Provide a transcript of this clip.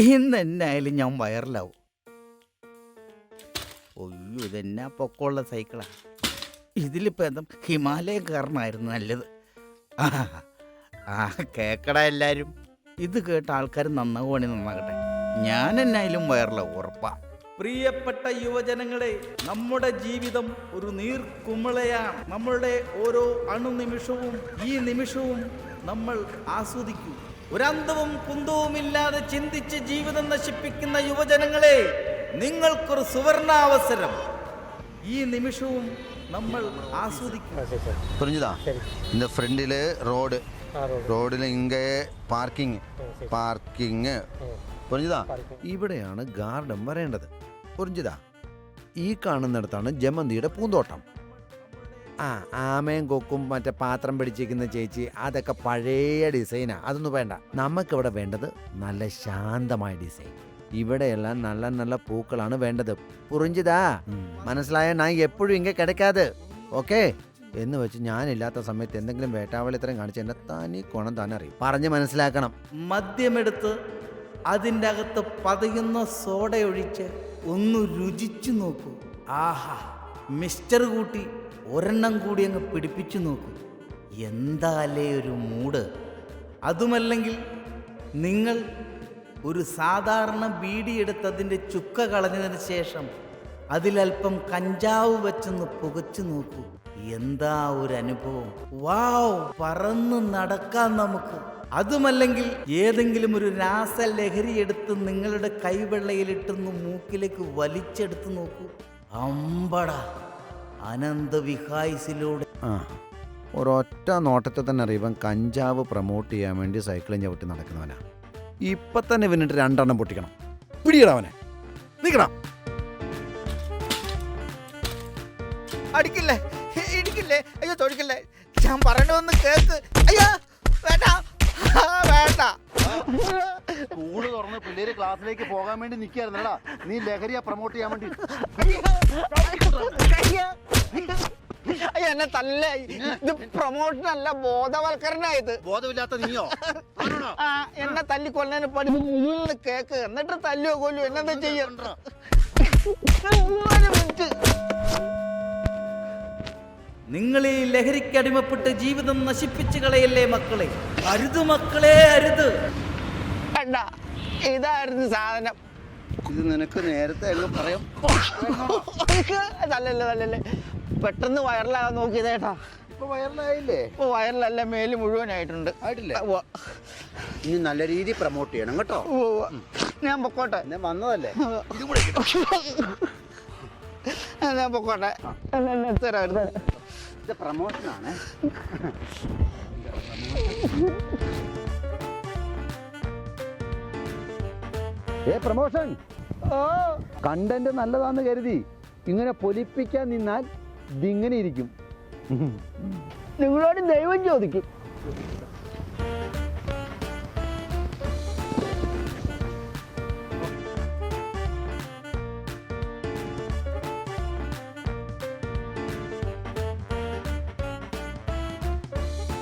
ഇന്ന് എന്നായാലും ഞാൻ വയറിലാവും. ഒയ്യോ ഇതെന്നാ പൊക്കമുള്ള സൈക്കിളാ. ഇതിലിപ്പോൾ എന്താ ഹിമാലയം കയറണമായിരുന്നു നല്ലത്. ആ ആ കേക്കടാ എല്ലാവരും ഇത് കേട്ട ആൾക്കാർ നന്നാവുകയാണെ നന്നാകട്ടെ. ഞാൻ എന്നായാലും വയറിലാവും ഉറപ്പാ. പ്രിയപ്പെട്ട യുവജനങ്ങളെ നമ്മുടെ ജീവിതം ഒരു നീർക്കുമിളയാണ്. നമ്മളുടെ ഓരോ അണുനിമിഷവും ഈ നിമിഷവും നമ്മൾ ആസ്വദിക്കൂ. ഒരന്തവും കുന്തവുമില്ലാതെ ചിന്തിച്ച് ജീവിതം നശിപ്പിക്കുന്ന യുവജനങ്ങളെ നിങ്ങൾക്കൊരു സുവർണാവസരം. ഈ നിമിഷവും നമ്മൾ ആസ്വദിക്കും. ഫ്രണ്ടിൽ റോഡ്. റോഡിൽ ഇങ്ങേ പാർക്കിംഗ് പാർക്കിംഗ് പുരിഞ്ഞതാ ഇവിടെയാണ് ഗാർഡൻ വരേണ്ടത്. പുരിഞ്ഞതാ ഈ കാണുന്നിടത്താണ് ജമന്തിയുടെ പൂന്തോട്ടം. ആ ആമയും കൊക്കും മറ്റേ പാത്രം പിടിച്ചിരിക്കുന്ന ചേച്ചി അതൊക്കെ പഴയ ഡിസൈനാണ് അതൊന്നും വേണ്ട. നമുക്കിവിടെ വേണ്ടത് നല്ല ശാന്തമായ ഡിസൈൻ. ഇവിടെയെല്ലാം നല്ല നല്ല പൂക്കളാണ് വേണ്ടത്. പുറിഞ്ചിതാ മനസ്സിലായ? ഞാൻ എപ്പോഴും ഇങ്ങനെ കിടക്കാതെ. ഓക്കേ? എന്ന് വെച്ച് ഞാനില്ലാത്ത സമയത്ത് എന്തെങ്കിലും വേട്ടാവളിത്തരം കാണിച്ച് എന്നെ തനി കുണം താൻ അറിയും. പറഞ്ഞ് മനസ്സിലാക്കണം. മദ്യമെടുത്ത് അതിന്റെ അകത്ത് പതയുന്ന സോഡ ഒഴിച്ച് ഒന്ന് രുചിച്ചു നോക്കൂ. ആഹാ. മിസ്റ്റർ കൂട്ടി ഒരെണ്ണം കൂടി അങ്ങ് പിടിപ്പിച്ചു നോക്കൂ. എന്താലേ ഒരു മൂഡ് അതുമല്ലെങ്കിൽ നിങ്ങൾ ഒരു സാധാരണ ബീഡി എടുത്ത് അതിന്റെ ചുക്ക കളഞ്ഞതിന് ശേഷം അതിലൽപ്പം കഞ്ചാവ് വെച്ചൊന്ന് പുകച്ചു നോക്കൂ. എന്താ ഒരു അനുഭവം? വാവ് പറന്ന് നടക്കാം നമുക്ക്. അതുമല്ലെങ്കിൽ ഏതെങ്കിലും ഒരു രാസലഹരി എടുത്ത് നിങ്ങളുടെ കൈവെള്ളയിലിട്ടൊന്ന് മൂക്കിലേക്ക് വലിച്ചെടുത്ത് നോക്കൂ. അമ്പട. അനന്ത വിഹായിസിലൂടെ. ആ ഒരൊറ്റ നോട്ടത്തിൽ തന്നെ അറിയാം കഞ്ചാവ് പ്രൊമോട്ട് ചെയ്യാൻ വേണ്ടി സൈക്കിളും ചവിട്ടി നടക്കുന്നവനാ. ഇപ്പൊ തന്നെ ഇവനിട്ട് രണ്ടെണ്ണം പൊട്ടിക്കണം. പിടിയടാ അവനെ. നിൽക്കണം അടിക്കില്ലേ? ഇടിക്കില്ലേ? അയ്യോ തൊടിക്കില്ലേ ഞാൻ പറയണമെന്ന് കേക്ക്. അയ്യോ വേണ്ട. പിള്ളേര് ക്ലാസ്സിലേക്ക് പോകാൻ വേണ്ടി നിൽക്കായിരുന്നടാ നീ ലഹരിയെ പ്രൊമോട്ട് ചെയ്യാൻ വേണ്ടി അയ്യോ, എന്നെ തല്ല. ഇത് പ്രൊമോഷൻ അല്ല ബോധവൽക്കരണായത് ബോധമില്ലാത്ത നീയോ? ആ എന്നെ തല്ലിക്കൊല്ലാൻ പണി. മുഴുവൻ കേക്ക്. എന്നിട്ട് തല്ലിയോ കൊല്ലു എന്നെന്താ ചെയ്യണ്ട നിങ്ങൾ ഈ ലഹരിക്ക് അടിമപ്പെട്ട് ജീവിതം നശിപ്പിച്ചു കളയല്ലേ മക്കളെ? അരുത് മക്കളെ അരുത്. കണ്ട ഇതായിരുന്നു സാധനം. ഇത് നിനക്ക് നേരത്തെ അങ്ങ് പറയാം. തല്ലല്ലേ തല്ലല്ലേ. പെട്ടെന്ന് വൈറലാകാൻ നോക്കിയതേട്ടാ ഇപ്പൊ വയറിലല്ല മേൽ മുഴുവനായിട്ടുണ്ട്. ആയിട്ടില്ലേ. ഇനി നല്ല രീതിയിൽ പ്രൊമോട്ട് ചെയ്യണം കേട്ടോ. ഞാൻ പൊക്കോട്ടെ. ഞാൻ വന്നതല്ലേ? ഞാൻ പൊക്കോട്ടെ. ഇത് പ്രൊമോഷനാണ് ഏ പ്രമോഷൻ? കണ്ടന്റ് നല്ലതാന്ന് കരുതി ഇങ്ങനെ പൊലിപ്പിക്കാൻ നിന്നാൽ ഇതിങ്ങനെ ഇരിക്കും. നിങ്ങളോട് ദൈവം ചോദിക്കും.